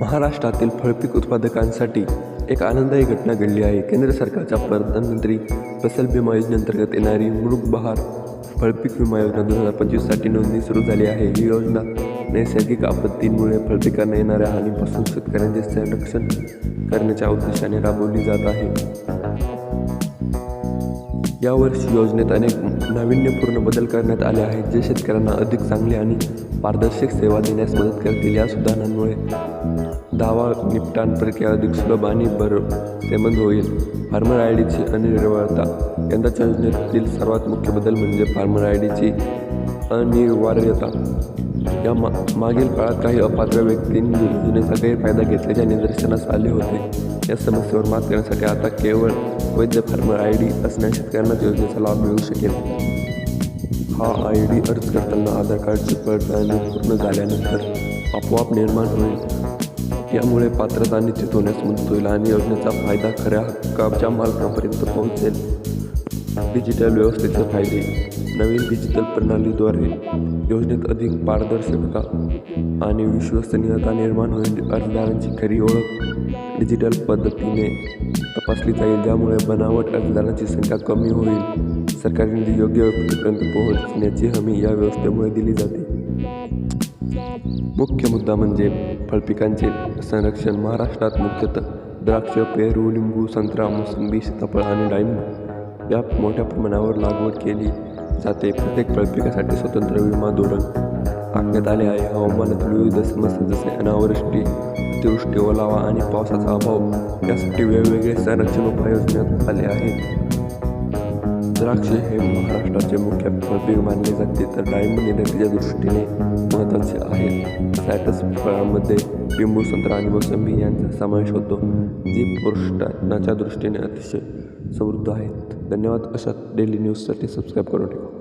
महाराष्ट्रातील फळपीक उत्पादकांसाठी एक आनंददायी घटना घडली आहे. केंद्र सरकारच्या प्रधानमंत्री फसल विमा योजनेअंतर्गत येणारी मृग बहार फळपीक विमा योजना दोन हजार पंचवीससाठी नोंदणी सुरू झाली आहे. ही योजना नैसर्गिक आपत्तींमुळे फळपिकांना येणाऱ्या हानीपासून शेतकऱ्यांचे संरक्षण करण्याच्या उद्देशाने राबवली जात आहे. यावर्षी योजनेत अनेक नाविन्यपूर्ण बदल करण्यात आले आहेत. जे शेतकऱ्यांना अधिक चांगली आणि पारदर्शक सेवा देण्यास मदत करतील या सुधारणांमुळे. दावा निपटान प्रक्रिया अधिक सुलभ आणि भरसेमंद होईल. फार्मर आय डीची अनिर्वार्यता यंदाच्या योजनेतील सर्वात मुख्य बदल म्हणजे फार्मर आय डीची अनिवार्यता या मा मागील काळात काही अपात्र व्यक्तींनी योजनेचा गैरफायदा घेतल्याच्या निदर्शनास आले होते. या समस्येवर मात करण्यासाठी आता केवळ वैध फार्मर आय डी असणाऱ्या शेतकऱ्यांनाच योजनेचा लाभ मिळू शकेल. हा आय डी अर्ज करताना आधार कार्डची पडताळणी पूर्ण झाल्यानंतर आपोआप निर्माण होईल. यामुळे पात्रता निश्चित होण्यास मदत होईल आणि योजनेचा फायदा खऱ्या हक्काच्या मालकापर्यंत पोहोचेल. डिजिटल व्यवस्थेचे फायदे. नवीन डिजिटल प्रणालीद्वारे योजनेत अधिक पारदर्शकता आणि विश्वसनीयता निर्माण होईल अर्जदारांची खरी ओळख डिजिटल पद्धतीने तपासली जाईल. ज्यामुळे बनावट अर्जदारांची संख्या कमी होईल. सरकारी निधी योग्य व्यक्तीपर्यंत पोहोचण्याची हमी या व्यवस्थेमुळे दिली जाते. मुख्य मुद्दा म्हणजे फळपिकांचे संरक्षण महाराष्ट्रात मुख्यतः द्राक्ष पेरू लिंबू संत्रा मोसंबी सीताफळ आणि डाळिंब. या मोठ्या प्रमाणावर लागवड केली जाते. प्रत्येक फळपिकासाठी स्वतंत्र विमा धोरण आखण्यात आले आहे. हवामानातील विविध समस्या जसे अनावृष्टी अतिवृष्टी ओलावा आणि पावसाचा अभाव यासाठी वेगवेगळे संरक्षण उपाय योजण्यात आले आहेत. द्राक्ष हे महाराष्ट्राचे मुख्य फळपीक मानले जाते. तर डाळिंब निर्यातीच्या दृष्टीने महत्त्वाचे आहे. सॅटस फळामध्ये लिंबू संत्रा आणि मोसंबी यांचा समावेश होतो जी पोषणाच्या दृष्टीने अतिशय समृद्ध आहेत. धन्यवाद. अशा डेली न्यूजसाठी सबस्क्राईब करून ठेवा.